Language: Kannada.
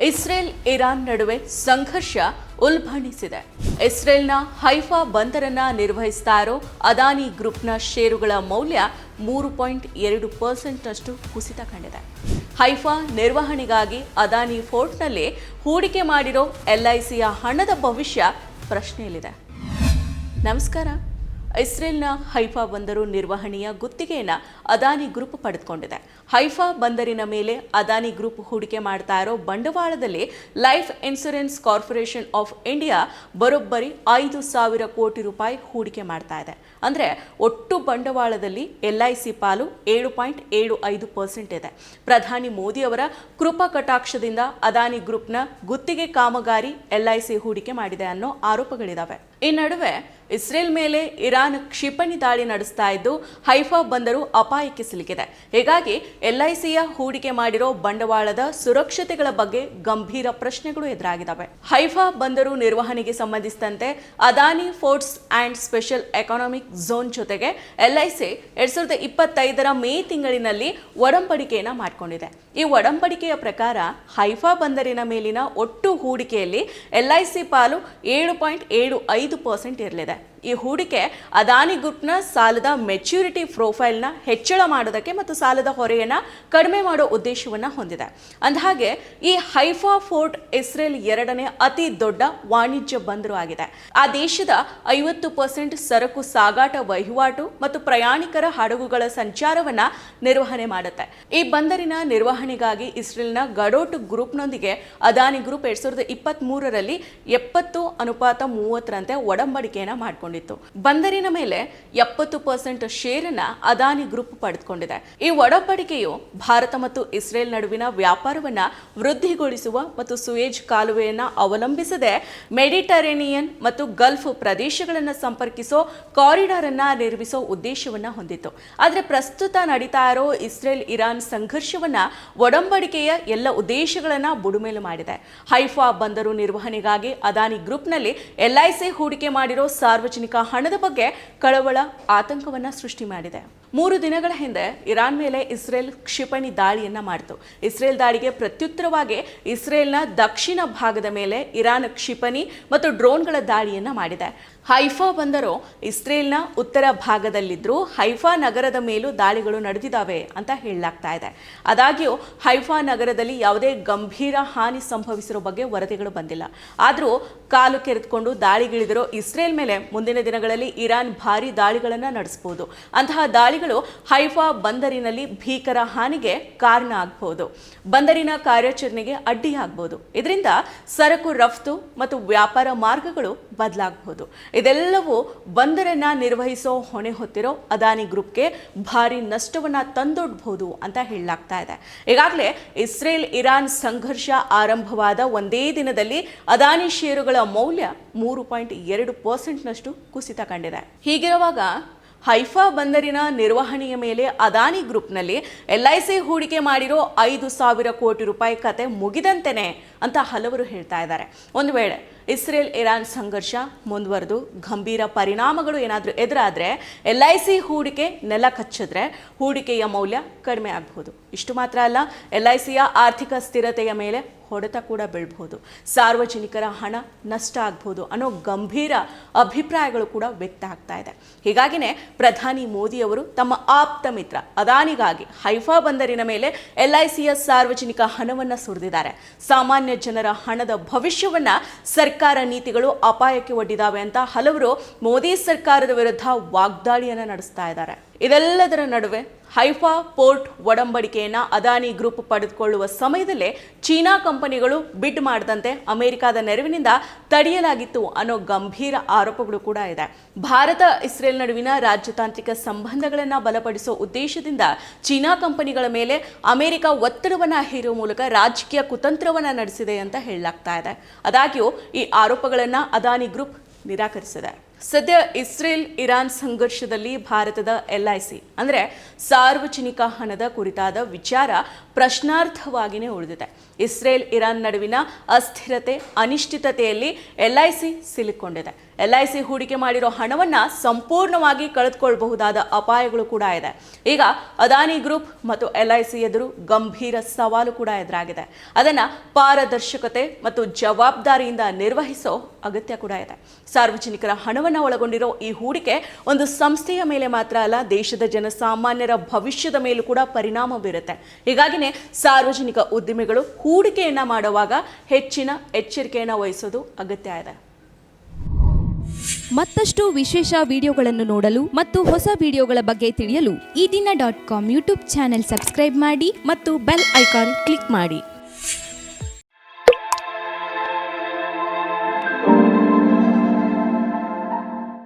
ಇಸ್ರೇಲ್ ಇರಾನ್ ನಡುವೆ ಸಂಘರ್ಷ ಉಲ್ಬಣಿಸಿದೆ. ಇಸ್ರೇಲ್ನ ಹೈಫಾ ಬಂದರನ್ನ ನಿರ್ವಹಿಸ್ತಾ ಇರೋ ಅದಾನಿ ಗ್ರೂಪ್ನ ಷೇರುಗಳ ಮೌಲ್ಯ ಮೂರು ಪಾಯಿಂಟ್ ಎರಡು ಪರ್ಸೆಂಟ್ನಷ್ಟು ಕುಸಿತ ಕಂಡಿದೆ. ಹೈಫಾ ನಿರ್ವಹಣೆಗಾಗಿ ಅದಾನಿ ಫೋರ್ಟ್ನಲ್ಲಿ ಹೂಡಿಕೆ ಮಾಡಿರೋ ಎಲ್ಐಸಿಯ ಹಣದ ಭವಿಷ್ಯ ಪ್ರಶ್ನೆಯಲ್ಲಿದೆ. ನಮಸ್ಕಾರ. ಇಸ್ರೇಲ್ನ ಹೈಫಾ ಬಂದರು ನಿರ್ವಹಣೆಯ ಗುತ್ತಿಗೆಯನ್ನು ಅದಾನಿ ಗ್ರೂಪ್ ಪಡೆದುಕೊಂಡಿದೆ. ಹೈಫಾ ಬಂದರಿನ ಮೇಲೆ ಅದಾನಿ ಗ್ರೂಪ್ ಹೂಡಿಕೆ ಮಾಡ್ತಾ ಇರೋ ಬಂಡವಾಳದಲ್ಲಿ Life Insurance Corporation of India ಬರೋಬ್ಬರಿ ಐದು ಸಾವಿರ ಕೋಟಿ ರೂಪಾಯಿ ಹೂಡಿಕೆ ಮಾಡ್ತಾ ಇದೆ. ಅಂದರೆ ಒಟ್ಟು ಬಂಡವಾಳದಲ್ಲಿ ಎಲ್ ಐ ಸಿ ಪಾಲು ಏಳು ಪಾಯಿಂಟ್ ಏಳು ಐದು ಪರ್ಸೆಂಟ್ ಇದೆ. ಪ್ರಧಾನಿ ಮೋದಿ ಅವರ ಕೃಪಾ ಕಟಾಕ್ಷದಿಂದ ಅದಾನಿ ಗ್ರೂಪ್ನ ಗುತ್ತಿಗೆ ಕಾಮಗಾರಿ ಎಲ್ ಐ ಸಿ ಹೂಡಿಕೆ ಮಾಡಿದೆ ಅನ್ನೋ ಆರೋಪಗಳಿದಾವೆ. ಈ ನಡುವೆ ಇಸ್ರೇಲ್ ಮೇಲೆ ಇರಾನ್ ಕ್ಷಿಪಣಿ ದಾಳಿ ನಡೆಸ್ತಾ ಇದ್ದು, ಹೈಫಾ ಬಂದರು ಅಪಾಯಕ್ಕೆ ಸಿಲುಕಿದೆ. ಹೀಗಾಗಿ ಎಲ್ಐಸಿಯ ಹೂಡಿಕೆ ಮಾಡಿರೋ ಬಂಡವಾಳದ ಸುರಕ್ಷತೆಗಳ ಬಗ್ಗೆ ಗಂಭೀರ ಪ್ರಶ್ನೆಗಳು ಎದುರಾಗಿದ್ದಾವೆ. ಹೈಫಾ ಬಂದರು ನಿರ್ವಹಣೆಗೆ ಸಂಬಂಧಿಸಿದಂತೆ Adani Ports and Special Economic Zone ಜೊತೆಗೆ ಎಲ್ಐಸಿ ಎರಡ್ ಸಾವಿರದ ಇಪ್ಪತ್ತೈದರ ಮೇ ತಿಂಗಳಿನಲ್ಲಿ ಒಡಂಬಡಿಕೆಯನ್ನು ಮಾಡಿಕೊಂಡಿದೆ. ಈ ಒಡಂಬಡಿಕೆಯ ಪ್ರಕಾರ ಹೈಫಾ ಬಂದರಿನ ಮೇಲಿನ ಒಟ್ಟು ಹೂಡಿಕೆಯಲ್ಲಿ ಎಲ್ಐಸಿ ಪಾಲು ಏಳು ಪಾಯಿಂಟ್ ಏಳು ಐದು ಪರ್ಸೆಂಟ್ ಇರಲಿದೆ ಈ ಹೂಡಿಕೆ ಅದಾನಿ ಗ್ರೂಪ್ನ ಸಾಲದ ಮೆಚ್ಯೂರಿಟಿ ಪ್ರೊಫೈಲ್ನ ಹೆಚ್ಚಳ ಮಾಡೋದಕ್ಕೆ ಮತ್ತು ಸಾಲದ ಹೊರೆಯನ್ನು ಕಡಿಮೆ ಮಾಡೋ ಉದ್ದೇಶವನ್ನು ಹೊಂದಿದೆ. ಅಂದಹಾಗೆ, ಈ ಹೈಫಾ ಫೋರ್ಟ್ ಇಸ್ರೇಲ್ ಎರಡನೇ ಅತಿ ದೊಡ್ಡ ವಾಣಿಜ್ಯ ಬಂದರು ಆಗಿದೆ. ಆ ದೇಶದ ಐವತ್ತು ಪರ್ಸೆಂಟ್ ಸರಕು ಸಾಗಾಟ ವಹಿವಾಟು ಮತ್ತು ಪ್ರಯಾಣಿಕರ ಹಡಗುಗಳ ಸಂಚಾರವನ್ನು ನಿರ್ವಹಣೆ ಮಾಡುತ್ತೆ. ಈ ಬಂದರಿನ ನಿರ್ವಹಣೆಗಾಗಿ ಇಸ್ರೇಲ್ನ ಗಡೋಟ್ ಗ್ರೂಪ್ನೊಂದಿಗೆ ಅದಾನಿ ಗ್ರೂಪ್ ಎರಡ್ ಸಾವಿರದ ಇಪ್ಪತ್ತ್ ಮೂರರಲ್ಲಿ ಎಪ್ಪತ್ತು ಅನುಪಾತ ಮೂವತ್ತರಂತೆ ಒಡಂಬಡಿಕೆಯನ್ನ ಮಾಡಿಕೊಂಡಿತ್ತು ಬಂದರಿನ ಮೇಲೆ ಎಪ್ಪತ್ತು ಪರ್ಸೆಂಟ್ ಶೇರನ್ನ ಅದಾನಿ ಗ್ರೂಪ್ ಪಡೆದುಕೊಂಡಿದೆ. ಈ ಒಡಂಬಡಿಕೆಯು ಭಾರತ ಮತ್ತು ಇಸ್ರೇಲ್ ನಡುವಿನ ವ್ಯಾಪಾರವನ್ನ ವೃದ್ಧಿಗೊಳಿಸುವ ಮತ್ತು ಸುಯೇಜ್ ಕಾಲುವೆಯನ್ನ ಅವಲಂಬಿಸದೆ ಮೆಡಿಟರೇನಿಯನ್ ಮತ್ತು ಗಲ್ಫ್ ಪ್ರದೇಶಗಳನ್ನು ಸಂಪರ್ಕಿಸೋ ಕಾರಿಡಾರ್ ಅನ್ನ ನಿರ್ಮಿಸೋ ಉದ್ದೇಶವನ್ನ ಹೊಂದಿತ್ತು. ಆದರೆ ಪ್ರಸ್ತುತ ನಡೀತಾ ಇರೋ ಇಸ್ರೇಲ್ ಇರಾನ್ ಸಂಘರ್ಷವನ್ನ ಒಡಂಬಡಿಕೆಯ ಎಲ್ಲ ಉದ್ದೇಶಗಳನ್ನ ಬುಡುಮೇಲು ಮಾಡಿದೆ. ಹೈಫಾ ಬಂದರು ನಿರ್ವಹಣೆಗಾಗಿ ಅದಾನಿ ಗ್ರೂಪ್ನಲ್ಲಿ ಎಲ್ಐಸಿ ಹೂಡಿಕೆ ಮಾಡಿರೋ ಸಾರ್ವಜನಿಕ ಹಣದ ಬಗ್ಗೆ ಕಳವಳ ಆತಂಕವನ್ನ ಸೃಷ್ಟಿ ಮಾಡಿದೆ. ಮೂರು ದಿನಗಳ ಹಿಂದೆ ಇರಾನ್ ಮೇಲೆ ಇಸ್ರೇಲ್ ಕ್ಷಿಪಣಿ ದಾಳಿಯನ್ನ ಮಾಡಿತು. ಇಸ್ರೇಲ್ ದಾಳಿಗೆ ಪ್ರತ್ಯುತ್ತರವಾಗಿ ಇಸ್ರೇಲ್ನ ದಕ್ಷಿಣ ಭಾಗದ ಮೇಲೆ ಇರಾನ್ ಕ್ಷಿಪಣಿ ಮತ್ತು ಡ್ರೋನ್ಗಳ ದಾಳಿಯನ್ನ ಮಾಡಿದೆ. ಹೈಫಾ ಬಂದರು ಇಸ್ರೇಲ್ನ ಉತ್ತರ ಭಾಗದಲ್ಲಿದ್ದರೂ ಹೈಫಾ ನಗರದ ಮೇಲೂ ದಾಳಿಗಳು ನಡೆದಿದ್ದಾವೆ ಅಂತ ಹೇಳಲಾಗ್ತಾ ಇದೆ. ಆದಾಗ್ಯೂ ಹೈಫಾ ನಗರದಲ್ಲಿ ಯಾವುದೇ ಗಂಭೀರ ಹಾನಿ ಸಂಭವಿಸಿರೋ ಬಗ್ಗೆ ವರದಿಗಳು ಬಂದಿಲ್ಲ. ಆದರೂ ಕಾಲು ಕೆರೆದುಕೊಂಡು ದಾಳಿಗಿಳಿದಿರೋ ಇಸ್ರೇಲ್ ಮೇಲೆ ಮುಂದಿನ ದಿನಗಳಲ್ಲಿ ಇರಾನ್ ಭಾರಿ ದಾಳಿಗಳನ್ನು ನಡೆಸಬಹುದು. ಅಂತಹ ದಾಳಿಗಳು ಹೈಫಾ ಬಂದರಿನಲ್ಲಿ ಭೀಕರ ಹಾನಿಗೆ ಕಾರಣ ಆಗಬಹುದು. ಬಂದರಿನ ಕಾರ್ಯಾಚರಣೆಗೆ ಅಡ್ಡಿಯಾಗಬಹುದು. ಇದರಿಂದ ಸರಕು ರಫ್ತು ಮತ್ತು ವ್ಯಾಪಾರ ಮಾರ್ಗಗಳು ಬದಲಾಗಬಹುದು. ಇದೆಲ್ಲವೂ ಬಂದರನ್ನು ನಿರ್ವಹಿಸೋ ಹೊಣೆ ಹೊತ್ತಿರೋ ಅದಾನಿ ಗ್ರೂಪ್ಗೆ ಭಾರಿ ನಷ್ಟವನ್ನು ತಂದೊಡ್ಬಹುದು ಅಂತ ಹೇಳಲಾಗ್ತಾ ಇದೆ. ಈಗಾಗಲೇ ಇಸ್ರೇಲ್ ಇರಾನ್ ಸಂಘರ್ಷ ಆರಂಭವಾದ ಒಂದೇ ದಿನದಲ್ಲಿ ಅದಾನಿ ಷೇರುಗಳ ಮೌಲ್ಯ ಮೂರು ಪಾಯಿಂಟ್ ಎರಡು ಪರ್ಸೆಂಟ್ನಷ್ಟು ಕುಸಿತ ಕಂಡಿದೆ. ಹೀಗಿರುವಾಗ ಹೈಫಾ ಬಂದರಿನ ನಿರ್ವಹಣೆಯ ಮೇಲೆ ಅದಾನಿ ಗ್ರೂಪ್ನಲ್ಲಿ ಎಲ್ ಐ ಸಿ ಹೂಡಿಕೆ ಮಾಡಿರೋ ಐದು ಸಾವಿರ ಕೋಟಿ ರೂಪಾಯಿ ಕತೆ ಮುಗಿದಂತೆಯೇ ಅಂತ ಹಲವರು ಹೇಳ್ತಾ ಇದ್ದಾರೆ. ಒಂದು ವೇಳೆ ಇಸ್ರೇಲ್ ಇರಾನ್ ಸಂಘರ್ಷ ಮುಂದುವರೆದು ಗಂಭೀರ ಪರಿಣಾಮಗಳು ಏನಾದರೂ ಎದುರಾದರೆ ಎಲ್ ಐ ಸಿ ಹೂಡಿಕೆ ನೆಲ ಕಚ್ಚಿದ್ರೆ ಹೂಡಿಕೆಯ ಮೌಲ್ಯ ಕಡಿಮೆ ಆಗಬಹುದು. ಇಷ್ಟು ಮಾತ್ರ ಅಲ್ಲ, ಎಲ್ ಐ ಸಿಯ ಆರ್ಥಿಕ ಸ್ಥಿರತೆಯ ಮೇಲೆ ಹೊಡೆತ ಕೂಡ ಬೀಳ್ಬಹುದು. ಸಾರ್ವಜನಿಕರ ಹಣ ನಷ್ಟ ಆಗ್ಬೋದು ಅನ್ನೋ ಗಂಭೀರ ಅಭಿಪ್ರಾಯಗಳು ಕೂಡ ವ್ಯಕ್ತ ಆಗ್ತಾ ಇದೆ. ಹೀಗಾಗಿನೇ ಪ್ರಧಾನಿ ಮೋದಿಯವರು ತಮ್ಮ ಆಪ್ತ ಮಿತ್ರ ಅದಾನಿಗಾಗಿ ಹೈಫಾ ಬಂದರಿನ ಮೇಲೆ ಎಲ್ ಐ ಸಿಯ ಸಾರ್ವಜನಿಕ ಹಣವನ್ನು ಸುರಿದಿದ್ದಾರೆ. ಸಾಮಾನ್ಯ ಜನರ ಹಣದ ಭವಿಷ್ಯವನ್ನು ಸರ್ಕಾರ ನೀತಿಗಳು ಅಪಾಯಕ್ಕೆ ಒಡ್ಡಿದಾವೆ ಅಂತ ಹಲವರು ಮೋದಿ ಸರ್ಕಾರದ ವಿರುದ್ಧ ವಾಗ್ದಾಳಿಯನ್ನು ನಡೆಸ್ತಾ ಇದ್ದಾರೆ. ಇದೆಲ್ಲದರ ನಡುವೆ ಹೈಫಾ ಪೋರ್ಟ್ ಒಡಂಬಡಿಕೆಯನ್ನು ಅದಾನಿ ಗ್ರೂಪ್ ಪಡೆದುಕೊಳ್ಳುವ ಸಮಯದಲ್ಲೇ ಚೀನಾ ಕಂಪನಿಗಳು ಬಿಡ್ ಮಾಡದಂತೆ ಅಮೆರಿಕದ ನೆರವಿನಿಂದ ತಡೆಯಲಾಗಿತ್ತು ಅನ್ನೋ ಗಂಭೀರ ಆರೋಪಗಳು ಕೂಡ ಇದೆ. ಭಾರತ, ಇಸ್ರೇಲ್ ನಡುವಿನ ರಾಜತಾಂತ್ರಿಕ ಸಂಬಂಧಗಳನ್ನು ಬಲಪಡಿಸುವ ಉದ್ದೇಶದಿಂದ ಚೀನಾ ಕಂಪನಿಗಳ ಮೇಲೆ ಅಮೆರಿಕ ಒತ್ತಡವನ್ನು ಹೇರುವ ಮೂಲಕ ರಾಜಕೀಯ ಕುತಂತ್ರವನ್ನ ನಡೆಸಿದೆ ಅಂತ ಹೇಳಲಾಗ್ತಾ ಇದೆ. ಆದಾಗ್ಯೂ ಈ ಆರೋಪಗಳನ್ನ ಅದಾನಿ ಗ್ರೂಪ್ ನಿರಾಕರಿಸಿದೆ. ಸದ್ಯ ಇಸ್ರೇಲ್ ಇರಾನ್ ಸಂಘರ್ಷದಲ್ಲಿ ಭಾರತದ ಎಲ್ಐಸಿ ಅಂದರೆ ಸಾರ್ವಜನಿಕ ಹಣದ ಕುರಿತಾದ ವಿಚಾರ ಪ್ರಶ್ನಾರ್ಥವಾಗಿಯೇ ಉಳಿದಿದೆ. ಇಸ್ರೇಲ್, ಇರಾನ್ ನಡುವಿನ ಅಸ್ಥಿರತೆ, ಅನಿಶ್ಚಿತತೆಯಲ್ಲಿ ಎಲ್ಐಸಿ ಸಿಲುಕೊಂಡಿದೆ. ಎಲ್ಐಸಿ ಹೂಡಿಕೆ ಮಾಡಿರೋ ಹಣವನ್ನ ಸಂಪೂರ್ಣವಾಗಿ ಕಳೆದುಕೊಳ್ಳಬಹುದಾದ ಅಪಾಯಗಳು ಕೂಡ ಇದೆ. ಈಗ ಅದಾನಿ ಗ್ರೂಪ್ ಮತ್ತು ಎಲ್ಐಸಿ ಎದುರು ಗಂಭೀರ ಸವಾಲು ಕೂಡ ಎದುರಾಗಿದೆ. ಅದನ್ನ ಪಾರದರ್ಶಕತೆ ಮತ್ತು ಜವಾಬ್ದಾರಿಯಿಂದ ನಿರ್ವಹಿಸೋ ಅಗತ್ಯ ಕೂಡ ಇದೆ. ಸಾರ್ವಜನಿಕರ ಹಣವನ್ನು ಒಳಗೊಂಡಿರೋ ಈ ಹೂಡಿಕೆ ಒಂದು ಸಂಸ್ಥೆಯ ಮೇಲೆ ಮಾತ್ರ ಅಲ್ಲ, ದೇಶದ ಜನಸಾಮಾನ್ಯರ ಭವಿಷ್ಯದ ಮೇಲೂ ಕೂಡ ಪರಿಣಾಮ ಬೀರುತ್ತೆ. ಹೀಗಾಗಿನೇ ಸಾರ್ವಜನಿಕ ಉದ್ದಿಮೆಗಳು ಹೂಡಿಕೆಯನ್ನು ಮಾಡುವಾಗ ಹೆಚ್ಚಿನ ಎಚ್ಚರಿಕೆಯನ್ನು ವಹಿಸೋದು ಅಗತ್ಯ ಇದೆ ಮತ್ತಷ್ಟು ವಿಶೇಷ ವಿಡಿಯೋಗಳನ್ನು ನೋಡಲು ಮತ್ತು ಹೊಸ ವಿಡಿಯೋಗಳ ಬಗ್ಗೆ ತಿಳಿಯಲು ಈ ದಿನ dot com YouTube channel subscribe ಮಾಡಿ ಮತ್ತು ಬೆಲ್ ಐಕಾನ್ ಕ್ಲಿಕ್ ಮಾಡಿ.